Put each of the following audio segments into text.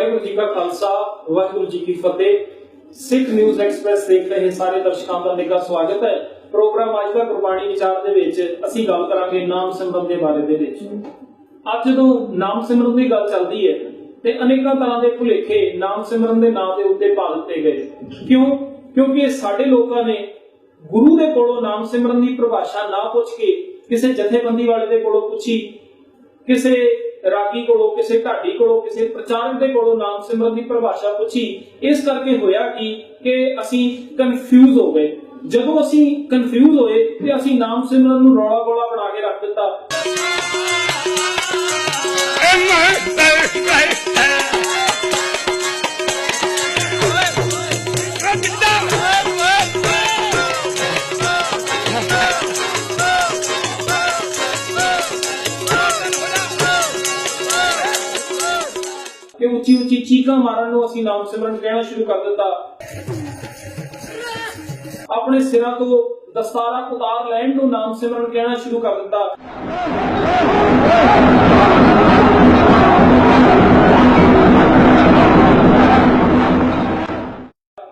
ਜੀ ਕਾ ਖਾਲਸਾ, ਵਾਹਿਗੁਰੂ ਜੀ ਕੀ ਫਤਿਹ। ਸਿੱਖ news express ਦੇਖ ਰਹੇ ਸਾਰੇ ਦਰਸ਼ਕਾਂ ਦਾ ਨਿੱਘਾ ਸਵਾਗਤ ਹੈ। ਪ੍ਰੋਗਰਾਮ ਅੱਜ ਦਾ ਗੁਰਬਾਣੀ ਵਿਚਾਰ ਦੇ ਵਿੱਚ ਅਸੀਂ ਗੱਲ ਕਰਾਂਗੇ ਨਾਮ ਸਿਮਰਨ ਦੇ ਬਾਰੇ ਦੇ ਵਿੱਚ। ਅੱਜ ਜਦੋਂ ਨਾਮ ਸਿਮਰਨ ਦੀ ਗੱਲ ਚੱਲਦੀ ਹੈ, ਤੇ ਅਨੇਕਾਂ ਤਰ੍ਹਾਂ ਦੇ ਭੁਲੇਖੇ ਨਾਮ ਸਿਮਰਨ ਦੇ ਨਾਮ ਦੇ ਉੱਤੇ ਪਾ ਦਿੱਤੇ ਗਏ। ਕਿਉਂ? ਕਿਉਂਕਿ ਇਹ ਸਾਡੇ ਲੋਕਾਂ ਨੇ ਗੁਰੂ ਦੇ ਕੋਲੋਂ ਨਾਮ ਸਿਮਰਨ ਦੀ ਪਰਿਭਾਸ਼ਾ ਨਾ ਪੁੱਛ ਕੇ ਕਿਸੇ ਜਥੇਬੰਦੀ ਵਾਲੇ ਦੇ ਕੋਲੋਂ ਪੁੱਛੀ ਕਿਸੇ ਰਾਗੀ ਕੋਲੋਂ, ਕਿਸੇ ਢਾਡੀ ਕੋਲੋਂ, ਕਿਸੇ ਪ੍ਰਚਾਰਕ ਦੇ ਕੋਲੋਂ ਨਾਮ ਸਿਮਰਨ ਦੀ ਪਰਿਭਾਸ਼ਾ ਪੁੱਛੀ, ਇਸ ਕਰਕੇ ਹੋਇਆ ਕੀ ਕਿ ਅਸੀਂ ਕਨਫਿਊਜ਼ ਹੋ ਗਏ। ਜਦੋਂ ਅਸੀਂ ਕਨਫਿਊਜ਼ ਹੋਏ ਤੇ ਅਸੀਂ ਨਾਮ ਸਿਮਰਨ ਨੂੰ ਰੌਲਾ ਗੋਲਾ ਬਣਾ ਕੇ ਰੱਖ ਦਿੱਤਾ ਕਿ ਉੱਚੀ ਉੱਚੀ ਚੀਕਾਂ ਮਾਰਨ ਨੂੰ ਅਸੀਂ ਨਾਮ ਸਿਮਰਨ ਕਹਿਣਾ ਸ਼ੁਰੂ ਕਰ ਦਿੱਤਾ। ਆਪਣੇ ਸਿਰਾਂ ਤੋਂ ਦਸਤਾਰਾ ਉਤਾਰ ਲੈਣ ਨੂੰ ਨਾਮ ਸਿਮਰਨ ਕਹਿਣਾ ਸ਼ੁਰੂ ਕਰ ਦਿੱਤਾ।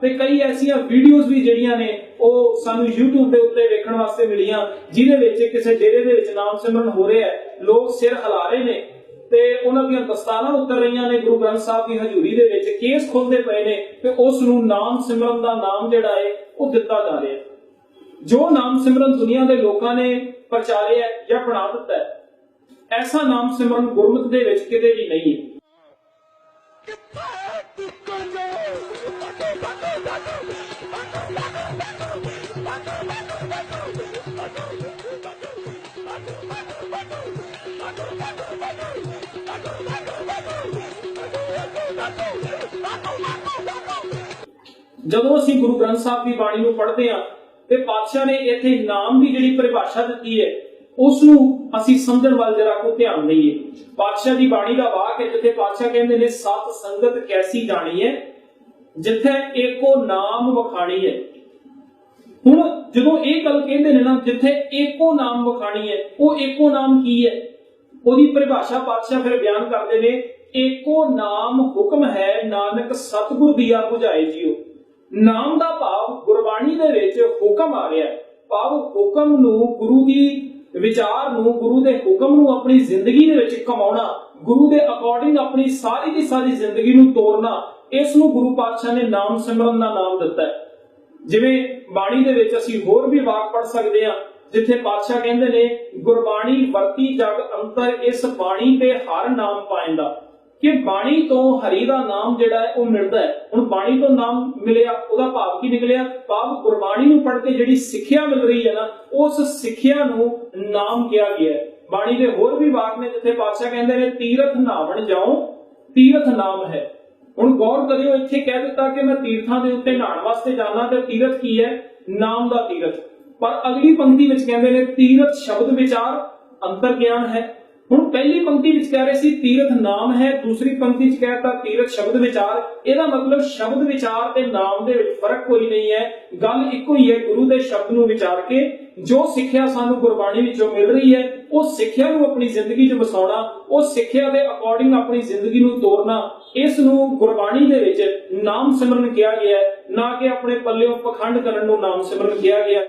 ਤੇ ਕਈ ਐਸੀਆਂ ਵੀਡੀਓਜ਼ ਵੀ ਜਿਹੜੀਆਂ ਨੇ, ਉਹ ਸਾਨੂੰ YouTube ਦੇ ਉੱਤੇ ਵੇਖਣ ਵਾਸਤੇ ਮਿਲੀਆਂ, ਜਿਹਦੇ ਵਿੱਚ ਕਿਸੇ ਡੇਰੇ ਦੇ ਵਿੱਚ ਨਾਮ ਸਿਮਰਨ ਹੋ ਰਿਹਾ ਹੈ। ਲੋਕ ਸਿਰ ਹਿਲਾ ਰਹੇ ਨੇ। ਤੇ ਉਹਨਾਂ ਦੀਆਂ ਦਸਤਾਰਾਂ ਉਤਰ ਰਹੀਆਂ ਨੇ ਗੁਰੂ ਗ੍ਰੰਥ ਸਾਹਿਬ ਦੀ ਹਜ਼ੂਰੀ ਦੇ ਵਿੱਚ ਕੇਸ ਖੁੱਲਦੇ ਪਏ ਨੇ ਤੇ ਉਸ ਨੂੰ ਨਾਮ ਸਿਮਰਨ ਦਾ ਨਾਮ ਜਿਹੜਾ ਹੈ ਉਹ ਦਿੱਤਾ ਜਾ ਰਿਹਾ ਜੋ ਨਾਮ ਸਿਮਰਨ ਦੁਨੀਆ ਦੇ ਲੋਕਾਂ ਨੇ ਪ੍ਰਚਾਰਿਆ ਜਾਂ ਬਣਾ ਦਿੱਤਾ ਹੈ ਐਸਾ ਨਾਮ ਸਿਮਰਨ ਗੁਰਮਤ ਦੇ ਵਿੱਚ ਕਿਤੇ ਵੀ ਨਹੀਂ ਹੈ ਜਦੋਂ ਅਸੀਂ ਗੁਰੂ ਗ੍ਰੰਥ ਸਾਹਿਬ ਦੀ ਬਾਣੀ ਨੂੰ ਪੜ੍ਹਦੇ ਹਾਂ ਤੇ ਪਾਤਸ਼ਾਹ ਨੇ ਇੱਥੇ ਨਾਮ ਦੀ ਜਿਹੜੀ ਪਰਿਭਾਸ਼ਾ ਦਿੱਤੀ ਹੈ ਉਸ ਨੂੰ ਅਸੀਂ ਸਮਝਣ ਵੱਲ ਜਰਾ ਕੋ ਧਿਆਨ ਦਈਏ ਪਾਤਸ਼ਾਹ ਦੀ ਬਾਣੀ ਦਾ ਵਾਕ ਹੈ ਜਿੱਥੇ ਪਾਤਸ਼ਾਹ ਕਹਿੰਦੇ ਨੇ, ਸਤ ਸੰਗਤ ਕੈਸੀ ਜਾਣੀ ਹੈ, ਜਿੱਥੇ ਏਕੋ ਨਾਮ ਵਖਾਣੀ ਹੈ। ਹੁਣ ਜਦੋਂ ਇਹ ਗੱਲ ਕਹਿੰਦੇ ਨੇ ਨਾ, ਜਿੱਥੇ ਏਕੋ ਨਾਮ ਵਖਾਣੀ ਹੈ, ਉਹ ਏਕੋ ਨਾਮ ਕੀ ਹੈ? ਉਹਦੀ ਪਰਿਭਾਸ਼ਾ ਪਾਤਸ਼ਾਹ ਫਿਰ ਬਿਆਨ ਕਰਦੇ ਨੇ, ਏਕੋ ਨਾਮ ਹੁਕਮ ਹੈ, ਨਾਨਕ ਸਤਿਗੁਰ ਦੀਆ 부ਝਾਏ ਜੀਓ। ਨਾਮ ਦਾ ਭਾਵ ਗੁਰਬਾਣੀ ਦੇ ਵਿੱਚ ਹੁਕਮ ਆ ਰਿਹਾ ਭਾਵ ਹੁਕਮ ਨੂੰ ਗੁਰੂ ਦੀ ਵਿਚਾਰ ਨੂੰ, ਗੁਰੂ ਦੇ ਹੁਕਮ ਨੂੰ ਆਪਣੀ ਜ਼ਿੰਦਗੀ ਦੇ ਵਿੱਚ ਕਮਾਉਣਾ, ਗੁਰੂ ਦੇ ਅਕੋਰਡਿੰਗ ਆਪਣੀ ਸਾਰੀ ਦੀ ਸਾਰੀ ਜ਼ਿੰਦਗੀ ਨੂੰ ਤੋਰਨਾ ਇਸ ਨੂੰ ਗੁਰੂ ਪਾਤਸ਼ਾਹ ਨੇ ਨਾਮ ਸਿਮਰਨ ਦਾ ਨਾਮ ਦਿੱਤਾ ਹੈ। ਜਿਵੇਂ ਬਾਣੀ ਦੇ ਵਿੱਚ ਅਸੀਂ ਹੋਰ ਵੀ ਵਾਕ ਪੜ ਸਕਦੇ ਹਾਂ, ਜਿੱਥੇ ਪਾਤਸ਼ਾਹ ਕਹਿੰਦੇ ਨੇ, ਗੁਰਬਾਣੀ ਵਰਤੀ ਜਗ ਅੰਤਰ ਇਸ ਬਾਣੀ ਤੇ ਹਰ ਨਾਮ ਪਾਇੰਦਾ ਕਿ ਬਾਣੀ ਤੋਂ ਹਰੀ ਦਾ ਨਾਮ ਜਿਹੜਾ ਹੈ ਉਹ ਮਿਲਦਾ ਹੈ। ਹੁਣ ਬਾਣੀ ਤੋਂ ਨਾਮ ਮਿਲਿਆ, ਉਹਦਾ ਭਾਵ ਕੀ ਨਿਕਲਿਆ? ਭਾਵ ਗੁਰਬਾਣੀ ਨੂੰ ਪੜ੍ਹ ਕੇ ਜਿਹੜੀ ਸਿੱਖਿਆ ਮਿਲ ਰਹੀ ਹੈ ਨਾ, ਉਸ ਸਿੱਖਿਆ ਨੂੰ ਨਾਮ ਕਿਹਾ ਗਿਆ ਹੈ। ਬਾਣੀ ਦੇ ਹੋਰ ਵੀ ਵਾਕ ਨੇ ਜਿੱਥੇ ਪਾਤਸ਼ਾਹ ਕਹਿੰਦੇ ਨੇ, ਤੀਰਥ ਨਾਵਣ ਜਾਓ, ਤੀਰਥ ਨਾਮ ਹੈ। ਹੁਣ ਗੌਰ ਕਰਿਓ, ਇੱਥੇ ਕਹਿ ਦਿੱਤਾ ਕਿ ਮੈਂ ਤੀਰਥਾਂ ਦੇ ਉੱਤੇ ਨਹਾਉਣ ਵਾਸਤੇ ਜਾਣਾ ਤੇ ਤੀਰਥ ਕੀ ਹੈ? ਨਾਮ ਦਾ ਤੀਰਥ। ਪਰ ਅਗਲੀ ਪੰਕਤੀ ਵਿੱਚ ਕਹਿੰਦੇ ਨੇ, ਤੀਰਥ ਸ਼ਬਦ ਵਿਚਾਰ ਅੰਤਰ ਗਿਆਨ ਹੈ। ਹੁਣ ਪਹਿਲੀ ਪੰਕਤੀ ਵਿੱਚ ਕਹਿ ਰਹੇ ਸੀ ਤੀਰਥ ਨਾਮ ਹੈ, ਦੂਸਰੀ ਪੰਕਤੀ ਵਿੱਚ ਕਹਿਤਾ ਤੀਰਥ ਸ਼ਬਦ ਵਿਚਾਰ। ਇਹਦਾ ਮਤਲਬ ਸ਼ਬਦ ਵਿਚਾਰ ਤੇ ਨਾਮ ਦੇ ਵਿੱਚ ਫ਼ਰਕ ਕੋਈ ਨਹੀਂ ਹੈ। ਗੱਲ ਇੱਕੋ ਹੀ ਹੈ ਗੁਰੂ ਦੇ ਸ਼ਬਦ ਨੂੰ ਵਿਚਾਰ ਕੇ, ਜੋ ਸਿੱਖਿਆ ਸਾਨੂੰ ਗੁਰਬਾਣੀ ਵਿੱਚੋਂ ਮਿਲ ਰਹੀ ਹੈ, ਉਹ ਸਿੱਖਿਆ ਨੂੰ ਆਪਣੀ ਜ਼ਿੰਦਗੀ 'ਚ ਵਸਾਉਣਾ, ਉਹ ਸਿੱਖਿਆ ਦੇ ਅਕੋਰਡਿੰਗ ਆਪਣੀ ਜ਼ਿੰਦਗੀ ਨੂੰ ਤੋਰਨਾ ਇਸ ਨੂੰ ਗੁਰਬਾਣੀ ਦੇ ਵਿੱਚ ਨਾਮ ਸਿਮਰਨ ਕਿਹਾ ਗਿਆ ਹੈ। ਨਾ ਕਿ ਆਪਣੇ ਪੱਲਿਓਂ ਪਖੰਡ ਕਰਨ ਨੂੰ ਨਾਮ ਸਿਮਰਨ ਕਿਹਾ ਗਿਆ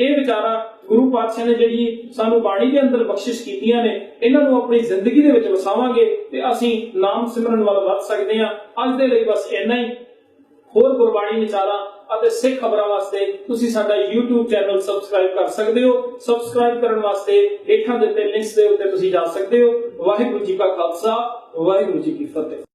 ਇਹ ਵਿਚਾਰਾ ਗੁਰੂ ਪਾਤਸ਼ਾਹ ਨੇ ਜਿਹੜੀ ਸਾਨੂੰ ਬਾਣੀ ਦੇ ਅੰਦਰ ਬਖਸ਼ਿਸ਼ ਕੀਤੀਆਂ ਨੇ, ਇਹਨਾਂ ਨੂੰ ਆਪਣੀ ਜ਼ਿੰਦਗੀ ਦੇ ਵਿੱਚ ਵਸਾਵਾਂਗੇ ਤੇ ਅਸੀਂ ਨਾਮ ਸਿਮਰਨ ਵੱਲ ਵੱਧ ਸਕਦੇ ਹਾਂ। ਅੱਜ ਦੇ ਲਈ ਬਸ ਇੰਨਾ ਹੀ। ਹੋਰ ਗੁਰਬਾਣੀ ਵਿਚਾਰਾਂ ਅਤੇ ਸਿੱਖ ਖਬਰਾਂ ਵਾਸਤੇ ਤੁਸੀਂ ਸਾਡਾ YouTube ਚੈਨਲ ਸਬਸਕ੍ਰਾਈਬ ਕਰ ਸਕਦੇ ਹੋ। ਸਬਸਕ੍ਰਾਈਬ ਕਰਨ ਵਾਸਤੇ ਹੇਠਾਂ ਦਿੱਤੇ ਲਿੰਕਸ ਦੇ ਉੱਤੇ ਤੁਸੀਂ ਜਾ ਸਕਦੇ ਹੋ। ਵਾਹਿਗੁਰੂ ਜੀ ਕਾ ਖਾਲਸਾ, ਵਾਹਿਗੁਰੂ ਜੀ ਕੀ ਫਤਿਹ।